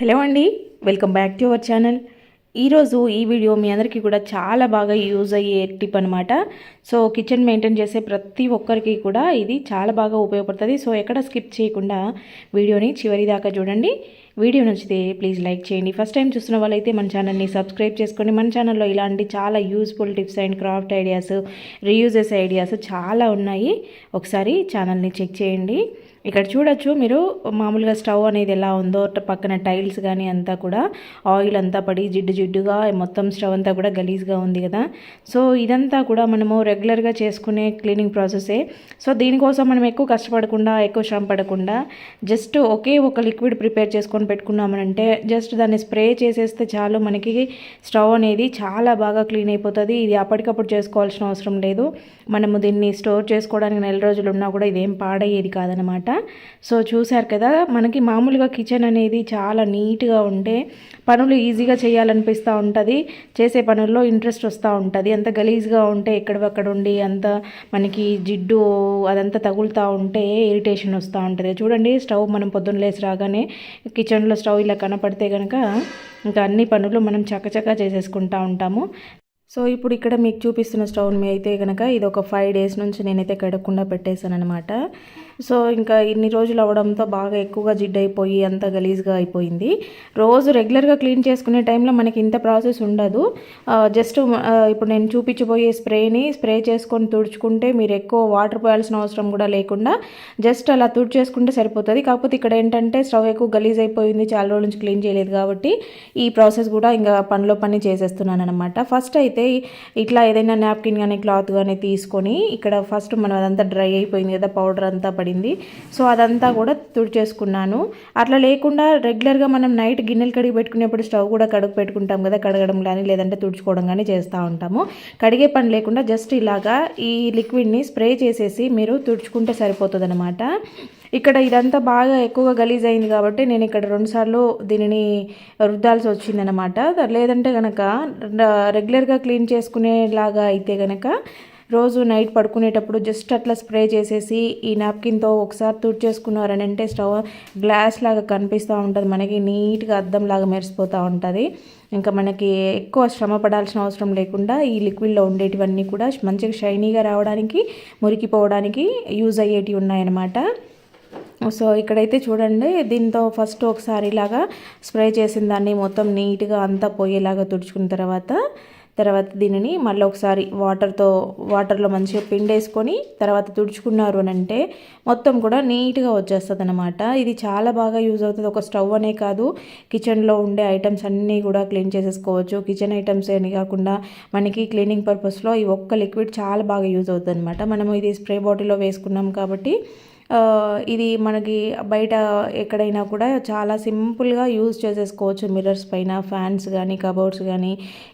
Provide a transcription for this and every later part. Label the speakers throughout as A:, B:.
A: Hello అండి welcome back to our channel. ఈరోజు ఈ వీడియో మీ అందరికీ కూడా చాలా బాగా యూజ్ అయ్యే టిప్ అనమాట సో కిచెన్ మెయింటైన్ చేసే ప్రతి ఒక్కరికి కూడా ఇది చాలా బాగా ఉపయోగపడుతుంది. సో ఎక్కడ స్కిప్ చేయకుండా వీడియోని చివరి దాకా చూడండి. వీడియో నచ్చితే ప్లీజ్ లైక్ చేయండి. ఫస్ట్ టైం చూస్తున్న వాళ్ళైతే మన ఛానల్ని సబ్స్క్రైబ్ చేసుకోండి. మన ఛానల్లో ఇలాంటి చాలా useful tips and craft ideas reuses ideas చాలా ఉన్నాయి. ఒకసారి ఛానల్ని చెక్ చేయండి. ఇక్కడ చూడొచ్చు మీరు మామూలుగా స్టవ్ అనేది ఎలా ఉందో పక్కన టైల్స్ కానీ అంతా కూడా ఆయిల్ అంతా పడి జిడ్డు జిడ్డుగా మొత్తం స్టవ్ అంతా కూడా గలీజ్గా ఉంది కదా. సో ఇదంతా కూడా మనము రెగ్యులర్గా చేసుకునే క్లీనింగ్ ప్రాసెసే. సో దీనికోసం మనం ఎక్కువ కష్టపడకుండా ఎక్కువ శ్రమ పడకుండా జస్ట్ ఒకే ఒక లిక్విడ్ ప్రిపేర్ చేసుకొని పెట్టుకున్నామనంటే జస్ట్ దాన్ని స్ప్రే చేసేస్తే చాలు మనకి స్టవ్ అనేది చాలా బాగా క్లీన్ అయిపోతుంది. ఇది అప్పటికప్పుడు చేసుకోవాల్సిన అవసరం లేదు. మనము దీన్ని స్టోర్ చేసుకోవడానికి నెల రోజులు ఉన్నా కూడా ఇదేం పాడయ్యేది కాదనమాట. సో చూశారు కదా మనకి మామూలుగా కిచెన్ అనేది చాలా నీట్గా ఉంటే పనులు ఈజీగా చేయాలనిపిస్తూ ఉంటుంది. చేసే పనుల్లో ఇంట్రెస్ట్ వస్తూ ఉంటుంది. అంత గలీజ్గా ఉంటే ఎక్కడక్కడ ఉండి అంత మనకి జిడ్డు అదంతా తగులుతూ ఉంటే ఇరిటేషన్ వస్తూ ఉంటుంది. చూడండి స్టవ్ మనం పొద్దున్న లేచి రాగానే కిచెన్లో స్టవ్ ఇలా కనపడితే కనుక ఇంకా అన్ని పనులు మనం చకచకా చేసేసుకుంటూ ఉంటాము. సో ఇప్పుడు ఇక్కడ మీకు చూపిస్తున్న స్టవ్ మీ అయితే కనుక ఇది ఒక ఫైవ్ డేస్ నుంచి నేనైతే కడగకుండా పెట్టేశాను అనమాట సో ఇంకా ఇన్ని రోజులు అవడంతో బాగా ఎక్కువగా జిడ్ అయిపోయి అంత గలీజ్గా అయిపోయింది. రోజు రెగ్యులర్గా క్లీన్ చేసుకునే టైంలో మనకి ఇంత ప్రాసెస్ ఉండదు. జస్ట్ ఇప్పుడు నేను చూపించబోయే స్ప్రేని స్ప్రే చేసుకొని తుడుచుకుంటే మీరు ఎక్కువ వాటర్ పోయాల్సిన అవసరం కూడా లేకుండా జస్ట్ అలా తుడిచేసుకుంటే సరిపోతుంది. కాకపోతే ఇక్కడ ఏంటంటే స్టవ్ ఎక్కువ గలీజ్ అయిపోయింది చాలా రోజుల నుంచి క్లీన్ చేయలేదు కాబట్టి ఈ ప్రాసెస్ కూడా ఇంకా పనిలో పని చేసేస్తున్నాను అనమాట ఫస్ట్ అయితే ఇట్లా ఏదైనా నాప్కిన్ కానీ క్లాత్ కానీ తీసుకొని ఇక్కడ ఫస్ట్ మనం అదంతా డ్రై అయిపోయింది కదా పౌడర్ అంతా పడింది. సో అదంతా కూడా తుడిచేసుకున్నాను. అట్లా లేకుండా రెగ్యులర్గా మనం నైట్ గిన్నెలు కడిగి పెట్టుకునేప్పుడు స్టవ్ కూడా కడుగు పెట్టుకుంటాం కదా కడగడం కానీ లేదంటే తుడుచుకోవడం కానీ చేస్తూ ఉంటాము. కడిగే పని లేకుండా జస్ట్ ఇలాగా ఈ లిక్విడ్ని స్ప్రే చేసేసి మీరు తుడుచుకుంటే సరిపోతుంది అనమాట ఇక్కడ ఇదంతా బాగా ఎక్కువగా గలీజ్ అయింది కాబట్టి నేను ఇక్కడ రెండుసార్లు దీనిని రుద్దాల్సి వచ్చిందనమాట లేదంటే కనుక రెగ్యులర్గా క్లీన్ చేసుకునేలాగా అయితే కనుక రోజు నైట్ పడుకునేటప్పుడు జస్ట్ అట్లా స్ప్రే చేసేసి ఈ నాప్కిన్తో ఒకసారి తుడిచేసుకున్నారని అంటే స్టవ్ గ్లాస్ లాగా కనిపిస్తూ ఉంటుంది. మనకి నీట్గా అద్దంలాగా మెరిసిపోతూ ఉంటుంది. ఇంకా మనకి ఎక్కువ శ్రమ పడాల్సిన అవసరం లేకుండా ఈ లిక్విడ్లో ఉండేటివన్నీ కూడా మంచిగా షైనీగా రావడానికి మురికిపోవడానికి యూజ్ అయ్యేటివి ఉన్నాయన్నమాట. సో ఇక్కడైతే చూడండి దీంతో ఫస్ట్ ఒకసారి ఇలాగా స్ప్రే చేసిన దాన్ని మొత్తం నీట్గా అంతా పోయేలాగా తుడుచుకున్న తర్వాత తర్వాత దీనిని మళ్ళీ ఒకసారి వాటర్తో వాటర్లో మంచిగా పిండేసుకొని తర్వాత తుడుచుకున్నారు అని అంటే మొత్తం కూడా నీట్గా వచ్చేస్తుంది అనమాట ఇది చాలా బాగా యూజ్ అవుతుంది. ఒక స్టవ్ అనే కాదు కిచెన్లో ఉండే ఐటమ్స్ అన్నీ కూడా క్లీన్ చేసేసుకోవచ్చు. కిచెన్ ఐటమ్స్ అని కాకుండా మనకి క్లీనింగ్ పర్పస్లో ఈ ఒక్క లిక్విడ్ చాలా బాగా యూజ్ అవుతుంది అనమాట మనము ఇది స్ప్రే బాటిల్లో వేసుకున్నాం కాబట్టి ఇది మనకి బయట ఎక్కడైనా కూడా చాలా సింపుల్గా యూజ్ చేసేసుకోవచ్చు. మిర్రర్స్ పైన ఫ్యాన్స్ కానీ కబోర్డ్స్ కానీ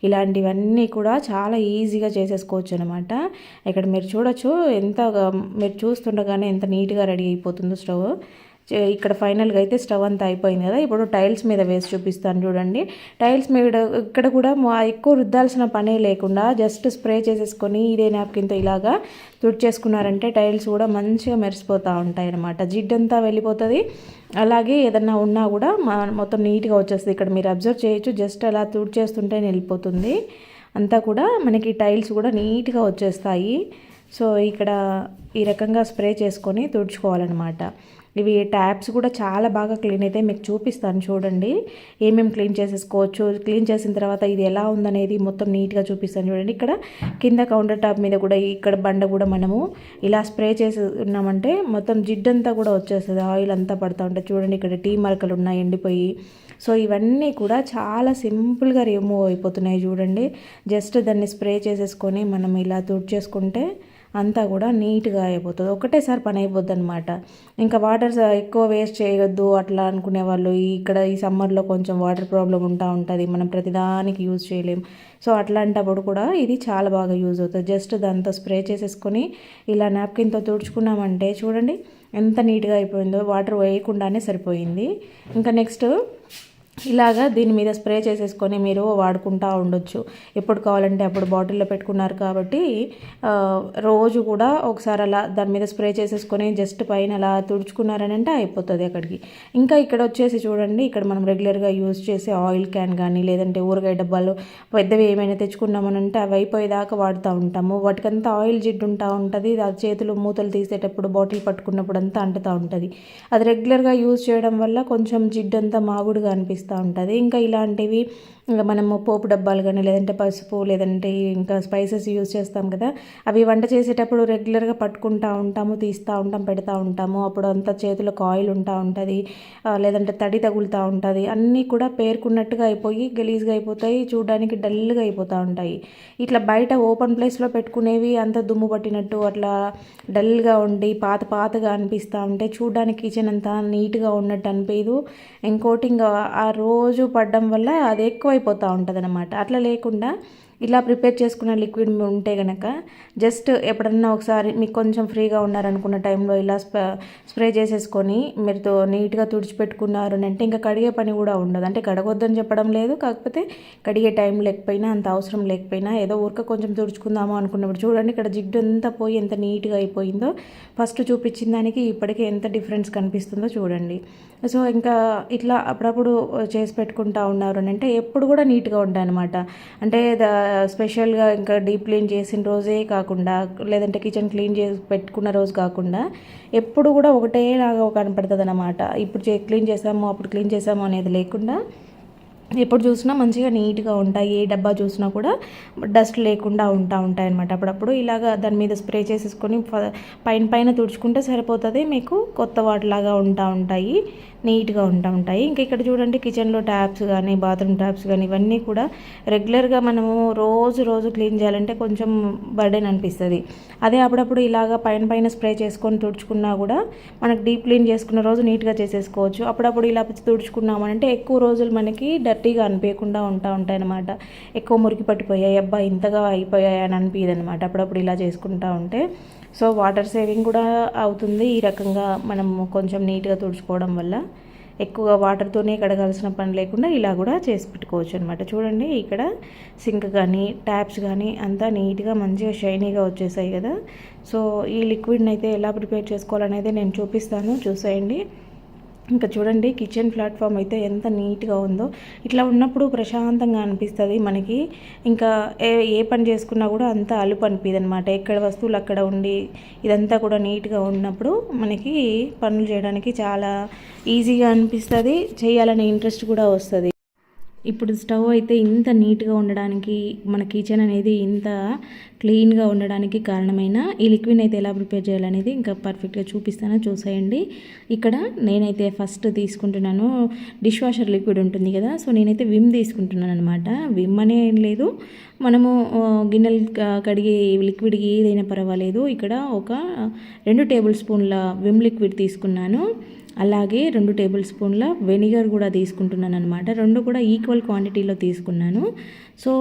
A: ఇలాంటివన్నీ కూడా చాలా ఈజీగా చేసేసుకోవచ్చు అనమాట ఇక్కడ మీరు చూడొచ్చు ఎంత మీరు చూస్తుండగానే ఎంత నీట్గా రెడీ అయిపోతుందో స్టవ్. ఇక్కడ ఫైనల్గా అయితే స్టవ్ అంతా అయిపోయింది కదా. ఇప్పుడు టైల్స్ మీద వేసి చూపిస్తాను చూడండి. టైల్స్ మీద ఇక్కడ కూడా మా- ఎక్కువ రుద్దాల్సిన పనే లేకుండా జస్ట్ స్ప్రే చేసేసుకొని ఇదే నాప్కిన్తో ఇలాగా తుడిచేసుకున్నారంటే టైల్స్ కూడా మంచిగా మెరిసిపోతూ ఉంటాయి అన్నమాట జిడ్డంతా వెళ్ళిపోతుంది. అలాగే ఏదన్నా ఉన్నా కూడా మొత్తం నీట్గా వచ్చేస్తుంది. ఇక్కడ మీరు అబ్జర్వ్ చేయొచ్చు. జస్ట్ అలా తుడిచేస్తుంటే వెళ్ళిపోతుంది అంతా కూడా మనకి టైల్స్ కూడా నీట్గా వచ్చేస్తాయి. సో ఇక్కడ ఈ రకంగా స్ప్రే చేసుకొని తుడుచుకోవాలన్నమాట. ఇవి ట్యాప్స్ కూడా చాలా బాగా క్లీన్ అయితే మీకు చూపిస్తాను చూడండి. ఏమేమి క్లీన్ చేసేసుకోవచ్చు? క్లీన్ చేసిన తర్వాత ఇది ఎలా ఉందనేది మొత్తం నీట్గా చూపిస్తాను చూడండి. ఇక్కడ కింద కౌంటర్ టాప్ మీద కూడా ఇక్కడ బండ కూడా మనము ఇలా స్ప్రే చేసి ఉన్నామంటే మొత్తం జిడ్డంతా కూడా వచ్చేస్తుంది. ఆయిల్ అంతా పడుతూ ఉంటుంది. చూడండి ఇక్కడ టీ మరకలు ఉన్నాయి ఎండిపోయి. సో ఇవన్నీ కూడా చాలా సింపుల్గా రిమూవ్ అయిపోతున్నాయి చూడండి. జస్ట్ దాన్ని స్ప్రే చేసేసుకొని మనం ఇలా తుడిచేసుకుంటే అంతా కూడా నీట్గా అయిపోతుంది. ఒకటేసారి పని అయిపోద్ది అనమాట ఇంకా వాటర్ ఎక్కువ వేస్ట్ చేయొద్దు అట్లా అనుకునే వాళ్ళు ఇక్కడ ఈ సమ్మర్లో కొంచెం వాటర్ ప్రాబ్లం ఉంటా ఉంటుంది మనం ప్రతిదానికి యూజ్ చేయలేం. సో అట్లాంటప్పుడు కూడా ఇది చాలా బాగా యూజ్ అవుతుంది. జస్ట్ దాంతో స్ప్రే చేసేసుకొని ఇలా నాప్కిన్తో తుడుచుకున్నామంటే చూడండి ఎంత నీట్గా అయిపోయిందో వాటర్ వేయకుండానే సరిపోయింది. ఇంకా నెక్స్ట్ ఇలాగా దీని మీద స్ప్రే చేసేసుకొని మీరు వాడుకుంటూ ఉండొచ్చు. ఎప్పుడు కావాలంటే అప్పుడు బాటిల్లో పెట్టుకున్నారు కాబట్టి రోజు కూడా ఒకసారి అలా దాని మీద స్ప్రే చేసేసుకొని జస్ట్ పైన అలా తుడుచుకున్నారని అంటే అయిపోతుంది అక్కడికి. ఇంకా ఇక్కడ వచ్చేసి చూడండి ఇక్కడ మనం రెగ్యులర్గా యూజ్ చేసే ఆయిల్ క్యాన్ కానీ లేదంటే ఊరగాయ డబ్బాలు పెద్దవి ఏమైనా తెచ్చుకున్నామనంటే అవి అయిపోయేదాకా వాడుతూ ఉంటాము. వాటికంతా ఆయిల్ జిడ్డు ఉంటా ఉంటుంది ఆ చేతులు మూతలు తీసేటప్పుడు బాటిల్ పట్టుకున్నప్పుడు అంతా అంటుతూ ఉంటుంది. అది రెగ్యులర్గా యూజ్ చేయడం వల్ల కొంచెం జిడ్డు అంతా మాగుడుగా అనిపిస్తూ ఉంటుంది. ఇంకా ఇలాంటివి ఇంకా మనము పోపు డబ్బాలు కానీ లేదంటే పసుపు లేదంటే ఇంకా స్పైసెస్ యూజ్ చేస్తాం కదా అవి వంట చేసేటప్పుడు రెగ్యులర్గా పట్టుకుంటూ ఉంటాము తీస్తూ ఉంటాం పెడతా ఉంటాము. అప్పుడు అంతా చేతిలో కాయిల్ ఉంటా ఉంటుంది లేదంటే తడి తగులుతూ ఉంటుంది. అన్నీ కూడా పేర్కొన్నట్టుగా అయిపోయి గలీజ్గా అయిపోతాయి చూడడానికి డల్గా అయిపోతూ ఉంటాయి. ఇట్లా బయట ఓపెన్ ప్లేస్లో పెట్టుకునేవి అంత దుమ్ము పట్టినట్టు అట్లా డల్గా ఉండి పాత పాతగా అనిపిస్తూ ఉంటే చూడడానికి కిచెన్ అంతా నీట్గా ఉన్నట్టు అనిపించదు ఇంకోటి ఇంకా ఆ రోజు పడడం వల్ల అది ఎక్కువ ఎక్కువైపోతూ ఉంటుంది అనమాట అట్లా లేకుండా ఇలా ప్రిపేర్ చేసుకున్న లిక్విడ్ ఉంటే కనుక జస్ట్ ఎప్పుడన్నా ఒకసారి మీకు కొంచెం ఫ్రీగా ఉన్నారనుకున్న టైంలో ఇలా స్ప్రే స్ప్రే చేసేసుకొని మీరుతో నీట్గా తుడిచిపెట్టుకున్నారు అంటే ఇంకా కడిగే పని కూడా ఉండదు. అంటే కడగొద్దని చెప్పడం లేదు కాకపోతే కడిగే టైం లేకపోయినా అంత అవసరం లేకపోయినా ఏదో ఊరిక కొంచెం తుడుచుకుందాము అనుకున్నప్పుడు చూడండి ఇక్కడ జిడ్డు అంతా పోయి ఎంత నీట్గా అయిపోయిందో. ఫస్ట్ చూపించిన దానికి ఇప్పటికే ఎంత డిఫరెన్స్ కనిపిస్తుందో చూడండి. సో ఇంకా ఇట్లా అప్పుడప్పుడు చేసి పెట్టుకుంటా ఉన్నారు అని అంటే ఎప్పుడు కూడా నీట్గా ఉంటాయి అనమాట అంటే స్పెషల్గా ఇంకా డీప్ క్లీన్ చేసిన రోజే కాకుండా లేదంటే కిచెన్ క్లీన్ చేసి పెట్టుకున్న రోజు కాకుండా ఎప్పుడు కూడా ఒకటేలాగా కనపడుతుంది అనమాట ఇప్పుడు క్లీన్ చేసాము అప్పుడు క్లీన్ చేసాము అనేది లేకుండా ఎప్పుడు చూసినా మంచిగా నీట్గా ఉంటాయి. ఏ డబ్బా చూసినా కూడా డస్ట్ లేకుండా ఉంటా ఉంటాయి అనమాట అప్పుడప్పుడు ఇలాగా దాని మీద స్ప్రే చేసేసుకొని ఫ- పైన పైన తుడుచుకుంటే సరిపోతుంది. మీకు కొత్త వాటిలాగా ఉంటా ఉంటాయి. నీట్గా ఉంటా ఉంటాయి. ఇంకా ఇక్కడ చూడండి కిచెన్లో ట్యాప్స్ కానీ బాత్రూమ్ ట్యాప్స్ కానీ ఇవన్నీ కూడా రెగ్యులర్గా మనము రోజు రోజు క్లీన్ చేయాలంటే కొంచెం బర్డెన్ అనిపిస్తుంది. అదే అప్పుడప్పుడు ఇలాగా పైన పైన స్ప్రే చేసుకొని తుడుచుకున్నా కూడా మనకు డీప్ క్లీన్ చేసుకున్న రోజు నీట్గా చేసేసుకోవచ్చు. అప్పుడప్పుడు ఇలా తుడుచుకున్నామంటే ఎక్కువ రోజులు మనకి డర్టీగా అనిపించకుండా ఉంటా ఉంటాయి అనమాట ఎక్కువ మురికి పట్టిపోయాయి. అబ్బా ఇంతగా అయిపోయాయి అని అనిపించదు అనమాట అప్పుడప్పుడు ఇలా చేసుకుంటా ఉంటే. సో వాటర్ సేవింగ్ కూడా అవుతుంది. ఈ రకంగా మనం కొంచెం నీట్గా తుడుచుకోవడం వల్ల ఎక్కువగా వాటర్తోనే కడగాల్సిన పని లేకుండా ఇలా కూడా చేసి పెట్టుకోవచ్చు అనమాట చూడండి ఇక్కడ సింక్ కానీ ట్యాప్స్ కానీ అంతా నీట్గా మంచిగా షైనీగా వచ్చేసాయి కదా. సో ఈ లిక్విడ్ని అయితే ఎలా ప్రిపేర్ చేసుకోవాలనేది నేను చూపిస్తాను. చూసేయండి. ఇంకా చూడండి కిచెన్ ప్లాట్ఫామ్ అయితే ఎంత నీట్గా ఉందో. ఇట్లా ఉన్నప్పుడు ప్రశాంతంగా అనిపిస్తుంది మనకి. ఇంకా ఏ ఏ పని చేసుకున్నా కూడా అంత అలుపు అనిపిది అనమాట ఎక్కడ వస్తువులు అక్కడ ఉండి ఇదంతా కూడా నీట్గా ఉన్నప్పుడు మనకి పనులు చేయడానికి చాలా ఈజీగా అనిపిస్తుంది. చేయాలనే ఇంట్రెస్ట్ కూడా వస్తుంది. ఇప్పుడు స్టవ్ అయితే ఇంత నీట్గా ఉండడానికి మన కిచెన్ అనేది ఇంత క్లీన్గా ఉండడానికి కారణమైన ఈ లిక్విడ్ అయితే ఎలా ప్రిపేర్ చేయాలనేది ఇంకా పర్ఫెక్ట్గా చూపిస్తాను చూసేయండి. ఇక్కడ నేనైతే ఫస్ట్ తీసుకుంటున్నాను డిష్ వాషర్ లిక్విడ్ ఉంటుంది కదా సో నేనైతే విమ్ తీసుకుంటున్నాను అనమాట విమ్ అనే లేదు మనము గిన్నెలు కడిగే లిక్విడ్ ఏదైనా పర్వాలేదు. ఇక్కడ ఒక రెండు టేబుల్ స్పూన్ల విమ్ లిక్విడ్ తీసుకున్నాను. అలాగే రెండు టేబుల్ స్పూన్ల వెనిగర్ కూడా తీసుకుంటున్నాను అనమాట రెండు కూడా ఈక్వల్ క్వాంటిటీలో తీసుకున్నాను. సో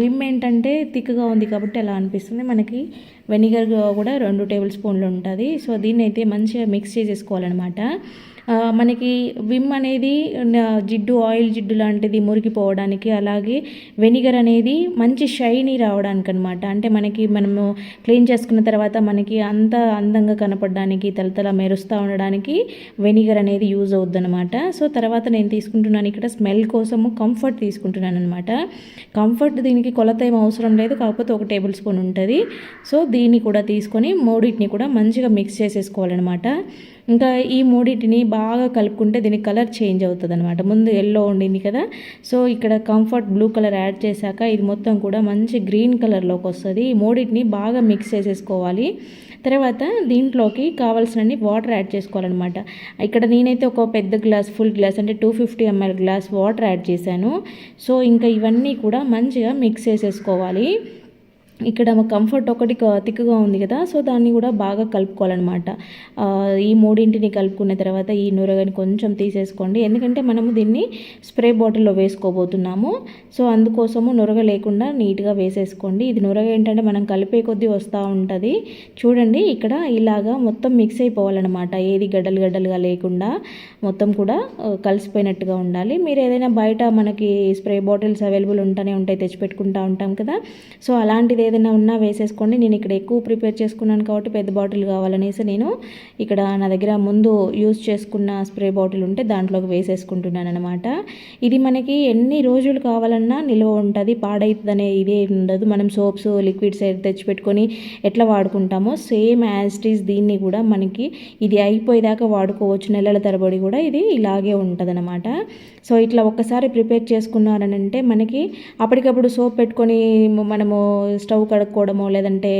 A: విమ్ ఏంటంటే థిక్గా ఉంది కాబట్టి అలా అనిపిస్తుంది. మనకి వెనిగర్ కూడా రెండు టేబుల్ స్పూన్లు ఉంటుంది. సో దీన్ని అయితే మంచిగా మిక్స్ చేసేసుకోవాలన్నమాట. మనకి విమ్ అనేది జిడ్డు ఆయిల్ జిడ్డు లాంటిది మురిగిపోవడానికి అలాగే వెనిగర్ అనేది మంచి షైనీ రావడానికి అనమాట అంటే మనకి మనము క్లీన్ చేసుకున్న తర్వాత మనకి అంత అందంగా కనపడడానికి తలతల మెరుస్తూ ఉండడానికి వెనిగర్ అనేది యూజ్ అవుద్ది అనమాట సో తర్వాత నేను తీసుకుంటున్నాను ఇక్కడ స్మెల్ కోసము కంఫర్ట్ తీసుకుంటున్నాను అనమాట కంఫర్ట్ దీనికి కొలత ఏం అవసరం లేదు కాకపోతే ఒక టేబుల్ స్పూన్ ఉంటుంది. సో దీన్ని కూడా తీసుకొని మూడింటిని కూడా మంచిగా మిక్స్ చేసేసుకోవాలన్నమాట. ఇంకా ఈ మూడింటిని బాగా కలుపుకుంటే దీని కలర్ చేంజ్ అవుతుంది అనమాట ముందు ఎల్లో ఉండింది కదా. సో ఇక్కడ కంఫర్ట్ బ్లూ కలర్ యాడ్ చేశాక ఇది మొత్తం కూడా మంచి గ్రీన్ కలర్లోకి వస్తుంది. ఈ మూడింటిని బాగా మిక్స్ చేసేసుకోవాలి. తర్వాత దీంట్లోకి కావాల్సినన్ని వాటర్ యాడ్ చేసుకోవాలన్నమాట. ఇక్కడ నేనైతే ఒక పెద్ద గ్లాస్ ఫుల్ గ్లాస్ అంటే two fifty ML glass water add చేశాను. సో ఇంకా ఇవన్నీ కూడా మంచిగా మిక్స్ చేసేసుకోవాలి. ఇక్కడ కంఫర్ట్ ఒకటి తిక్కుగా ఉంది కదా సో దాన్ని కూడా బాగా కలుపుకోవాలన్నమాట. ఈ మూడింటిని కలుపుకున్న తర్వాత ఈ నూరగని కొంచెం తీసేసుకోండి. ఎందుకంటే మనము దీన్ని స్ప్రే బాటిల్లో వేసుకోబోతున్నాము. సో అందుకోసము నురగ లేకుండా నీట్గా వేసేసుకోండి. ఇది నురగ ఏంటంటే మనం కలిపే కొద్దీ వస్తూ ఉంటుంది. చూడండి ఇక్కడ ఇలాగా మొత్తం మిక్స్ అయిపోవాలన్నమాట. ఏది గడ్డలు గడ్డలుగా లేకుండా మొత్తం కూడా కలిసిపోయినట్టుగా ఉండాలి. మీరు ఏదైనా బయట మనకి స్ప్రే బాటిల్స్ అవైలబుల్ ఉంటూనే ఉంటాయి తెచ్చిపెట్టుకుంటూ ఉంటాం కదా. సో అలాంటిది ఏదైనా ఉన్నా వేసేసుకోండి. నేను ఇక్కడ ఎక్కువ ప్రిపేర్ చేసుకున్నాను కాబట్టి పెద్ద బాటిల్ కావాలనేసి నేను ఇక్కడ నా దగ్గర ముందు యూజ్ చేసుకున్న స్ప్రే బాటిల్ ఉంటే దాంట్లోకి వేసేసుకుంటున్నాను అనమాట ఇది మనకి ఎన్ని రోజులు కావాలన్నా నిల్వ ఉంటుంది పాడైతుందనే ఇదే ఉండదు. మనం సోప్స్ లిక్విడ్స్ తెచ్చిపెట్టుకొని ఎట్లా వాడుకుంటామో సేమ్ యాజ్ ఇట్ ఈస్ దీన్ని కూడా మనకి ఇది అయిపోయేదాకా వాడుకోవచ్చు. నెలల తరబడి కూడా ఇది ఇలాగే ఉంటుంది సో ఇట్లా ఒక్కసారి ప్రిపేర్ చేసుకున్నారనంటే మనకి అప్పటికప్పుడు సోప్ పెట్టుకొని మనము స్టవ్ స్టవ్ కడుక్కోవడమో లేదంటే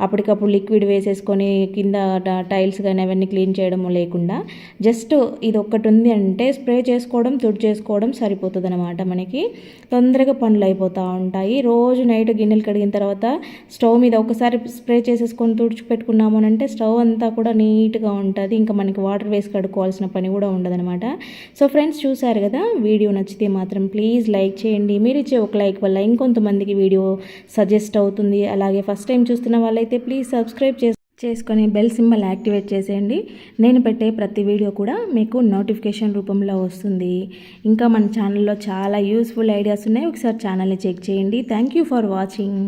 A: అప్పటికప్పుడు లిక్విడ్ వేసేసుకొని కింద ట- టైల్స్ కానీ అవన్నీ క్లీన్ చేయడమో లేకుండా జస్ట్ ఇది ఒక్కటి ఉంది అంటే స్ప్రే చేసుకోవడం తుడి చేసుకోవడం సరిపోతుంది అనమాట మనకి. తొందరగా పనులు అయిపోతూ ఉంటాయి. రోజు నైట్ గిన్నెలు కడిగిన తర్వాత స్టవ్ మీద ఒకసారి స్ప్రే చేసేసుకొని తుడిచిపెట్టుకున్నాము అని అంటే స్టవ్ అంతా కూడా నీట్గా ఉంటుంది. ఇంకా మనకి వాటర్ వేసి కడుక్కోవాల్సిన పని కూడా ఉండదన్నమాట. సో ఫ్రెండ్స్ చూసారు కదా? వీడియో నచ్చితే మాత్రం ప్లీజ్ లైక్ చేయండి. మీరు ఇచ్చే ఒక లైక్ వల్ల ఇంకొంతమందికి వీడియో సజెస్ట్ అవుతుంది. అలాగే ఫస్ట్ టైం చూస్తున్న వాళ్ళైతే ప్లీజ్ సబ్స్క్రైబ్ చేసి చేసుకొని బెల్ సింబల్ యాక్టివేట్ చేసేయండి. నేను పెట్టే ప్రతి వీడియో కూడా మీకు నోటిఫికేషన్ రూపంలో వస్తుంది. ఇంకా మన ఛానల్లో చాలా యూస్ఫుల్ ఐడియాస్ ఉన్నాయి. ఒకసారి ఛానల్ని చెక్ చేయండి. Thank you for watching